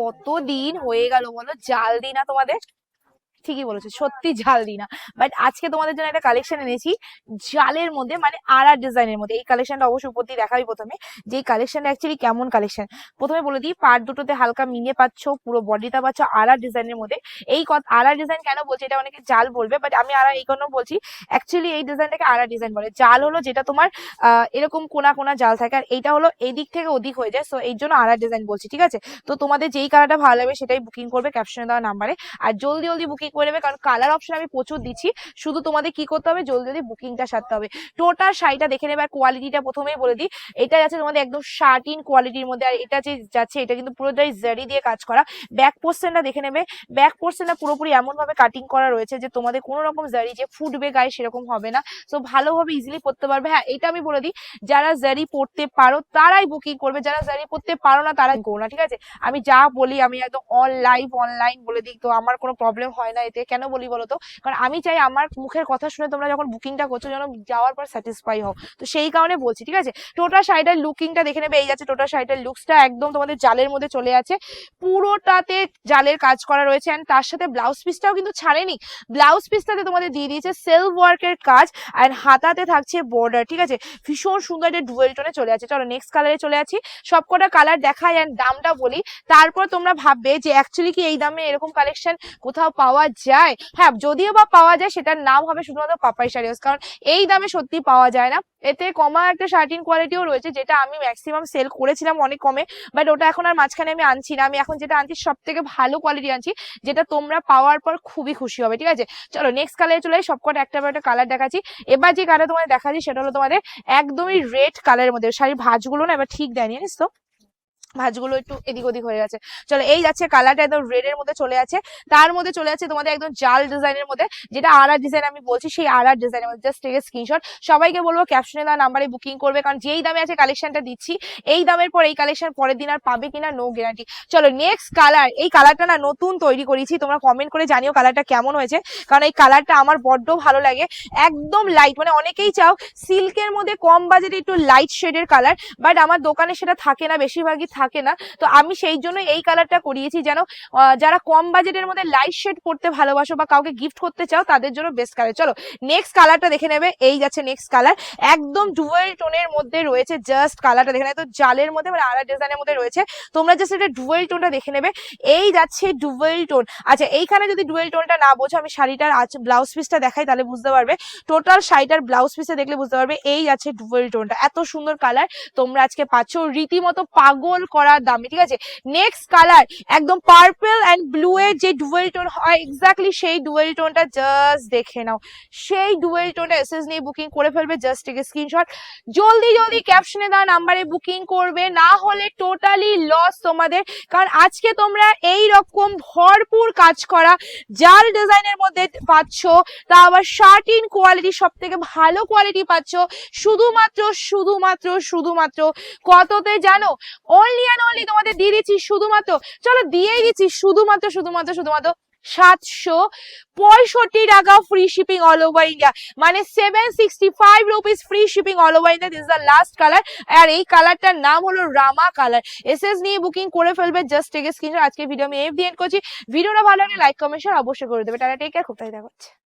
কতদিন হয়ে গেল বলো? জাল দিই না তোমাদের? ঠিকই বলেছ, সত্যি জাল দিই না। বাট আজকে তোমাদের জন্য একটা কালেকশন এনেছি, জালের মধ্যে মানে আর আর ডিজাইনের মধ্যে। এই কালেকশনটা অবশ্যই উপর দিয়ে দেখাবি প্রথমে, যে এই কালেকশনটা অ্যাকচুয়ালি কেমন কালেকশন প্রথমে বলে দিই পার্ট দুটোতে হালকা মিনে পাচ্ছ, পুরো বডিটা পাচ্ছ আর আর ডিজাইনের মধ্যে। এই আর আর ডিজাইন কেন বলছি, এটা অনেকে জাল বলবে বাট আমি আর এই জন্য বলছি। অ্যাকচুয়ালি এই ডিজাইনটাকে আর আর ডিজাইন বলে। জাল হলো যেটা তোমার এরকম কোনা কোনা জাল থাকে, আর এইটা হলো এই দিক থেকে ওদিক হয়ে যায়। সো এই জন্য আর আর ডিজাইন বলছি, ঠিক আছে? তো তোমাদের যেই কালারটা ভালো লাগবে সেটাই বুকিং করবে ক্যাপশনে দেওয়া নাম্বারে আর জলদি জলদি বুকিং করে নেবে, কারণ কালার অপশন আমি প্রচুর দিচ্ছি। শুধু তোমাদের কি করতে হবে? জলদি জলদি বুকিংটা সারতে হবে। টোটাল শাড়িটা দেখে নেবে, আর কোয়ালিটিটা প্রথমেই বলে দিই। এটা যাচ্ছে তোমাদের একদম শার্টিন কোয়ালিটির মধ্যে, আর এটা যে যাচ্ছে, এটা কিন্তু পুরোটাই জারি দিয়ে কাজ করা। ব্যাক পোর্শনটা দেখে নেবে। ব্যাক পোর্শনটা পুরোপুরি এমন ভাবে কাটিং করা রয়েছে যে তোমাদের কোনো রকম জারি যে ফুটবে গায়ে সেরকম হবে না। তো ভালোভাবে ইজিলি পড়তে পারবে। হ্যাঁ এটা আমি বলে দিই, যারা জারি পড়তে পারো, তারাই বুকিং করবে। যারা জারি পড়তে পারো না তারা করো না, ঠিক আছে? আমি যা বলি, আমি একদম অন লাইভ অনলাইন বলে দিই, তো আমার কোনো প্রবলেম হয় না। এতে কেন বলি বলো তো কারণ আমি চাই আমার মুখের কথা শুনে তোমরা যখন বুকিংটা করছ যেন যাওয়ার পর স্যাটিসফাই হও। তো সেই কারণে বলছি, ঠিক আছে? টোটাল শাড়িটার লুকিংটা দেখে নেবে, এই যাচ্ছে টোটাল শাড়িটার লুকসটা একদম তোমাদের জালের মধ্যে চলে আছে। পুরোটাতে জালের কাজ করা রয়েছে অ্যান্ড তার সাথে ব্লাউজ পিসটাও কিন্তু ছাড়েনি। ব্লাউজ পিসটাতে তোমাদের দিয়ে দিয়েছে সেলফ ওয়ার্কের কাজ এন্ড হাতাতে থাকছে বর্ডার ঠিক আছে? ভীষণ সুন্দর একটা ডুয়েল টোনে চলে আছে। চলো নেক্সট কালারে চলে আছি। সবকটা কালার দেখাই অ্যান্ড দামটা বলি। তারপর তোমরা ভাববে যে অ্যাকচুয়ালি কি এই দামে এরকম কালেকশন কোথাও পাওয়া যায়। হ্যাঁ যদিও বা পাওয়া যায়, সেটার নাম হবে শুধুমাত্র পাপাই শাড়ি কারণ এই দামে সত্যি পাওয়া যায় না। এতে কমা একটা শার্টিন কোয়ালিটিও রয়েছে, যেটা আমি ম্যাক্সিমাম সেল করেছিলাম অনেক কমে বাট ওটা এখন আর মাঝখানে আমি আনছি না। আমি এখন যেটা আনছি সব থেকে ভালো কোয়ালিটি আনছি, যেটা তোমরা পাওয়ার পর খুবই খুশি হবে, ঠিক আছে? চলো নেক্সট কালারে চলে সবকটা একটা একটা কালার দেখাচ্ছি। এবার যে কালার তোমাদের দেখাচ্ছি, সেটা হলো তোমাদের একদমই রেড কালারের মধ্যে, শাড়ির ভাঁজগুলো না, এবার ঠিক দেয়নি, জানিস তো? ভাঁজগুলো একটু এদিক ওদিক হয়ে গেছে। চলো, এই যাচ্ছে কালারটা একদম রেড এর মধ্যে চলে আছে। তার মধ্যে চলে আছে তোমাদের একদম জাল ডিজাইনের মধ্যে, যেটা আর আর ডিজাইন আমি বলছি, সেই আর আর ডিজাইনের মধ্যে। জাস্ট টেক স্ক্রিনশট সবাইকে বলব ক্যাপশনে দেওয়া নাম্বারে বুকিং করবে, কারণ যেই দামে আছে কালেকশনটা দিচ্ছি, এই দামের পর এই কালেকশন পরের দিন আর পাবে কিনা নো গ্যারান্টি চলো নেক্সট কালার এই কালারটা না নতুন তৈরি করেছি, তোমরা কমেন্ট করে জানিও কালারটা কেমন হয়েছে। কারণ এই কালারটা আমার বড্ড ভালো লাগে। একদম লাইট মানে অনেকেই চাও সিল্কের মধ্যে কম বাজেটে একটু লাইট শেডের কালার বাট আমার দোকানে সেটা থাকে না, বেশিরভাগই থাকে না। তো আমি সেই জন্য এই কালারটা করিয়েছি যেন যারা কম বাজেটের মধ্যে লাইট শেড পড়তে ভালোবাসো বা কাউকে গিফট করতে চাও, তাদের জন্য বেস্ট কালার চলো নেক্সট কালারটা দেখে নেবে। এই যাচ্ছে নেক্সট কালার একদম ডুয়েল টোনের মধ্যে রয়েছে জাস্ট কালারটা দেখে নেবে। তো জালের মধ্যে মানে আলাদা ডিজাইনের মধ্যে রয়েছে। তোমরা জাস্ট এটা ডুয়েল টোনটা দেখে নেবে। এই যাচ্ছে ডুয়েল টোন আচ্ছা এইখানে যদি ডুয়েল টোনটা না বোঝো, আমি শাড়িটার আজ ব্লাউজ পিসটা দেখাই, তাহলে বুঝতে পারবে। টোটাল শাড়িটার ব্লাউজ পিসে দেখলে বুঝতে পারবে, এই যাচ্ছে ডুয়েল টোনটা এত সুন্দর কালার তোমরা আজকে পাচ্ছ। রীতিমতো পাগল করার দামে, ঠিক আছে? নেক্সট কালার একদম পার্পল অ্যান্ড ব্লু এর যে ডুয়েল টোন হয় এক্স্যাক্টলি সেই ডুয়েল টোনটা জাস্ট দেখে নাও। সেই ডুয়েল টোনটা এসএস নিয়ে বুকিং করে ফেলবে জাস্ট থেকে স্ক্রিনশট জলদি জলদি ক্যাপশনে দেওয়া নাম্বারে বুকিং করবে, না হলে টোটালি লস তোমাদের। কারণ আজকে তোমরা এই রকম ভরপুর কাজ করা জাল ডিজাইনের মধ্যে পাচ্ছ, তা আবার শার্টিন কোয়ালিটি সব থেকে ভালো কোয়ালিটি পাচ্ছ, শুধুমাত্র শুধুমাত্র শুধুমাত্র কততে জানো? অনলি অ্যান্ড অনলি তোমাদের দিয়ে দিচ্ছি শুধুমাত্র, চলো দিয়েই দিচ্ছি শুধুমাত্র শুধুমাত্র শুধুমাত্র সাতশো পঁয়ষট্টি টাকা free shipping all over India মানে seven sixty five rupees free shipping all over India this the last colour আর এই কালারটার নাম হলো রামা কালার এসএস নিয়ে বুকিং করে ফেলবে জাস্ট টেকে স্ক্রিনশট আজকে ভিডিও আমি এফ দিয়ে করছি। ভিডিওটা ভালো লাগলে লাইক কমেন্ট অবশ্যই করে দেবে। টাটা টেক কেয়ার খুব তাই দেখা হচ্ছে।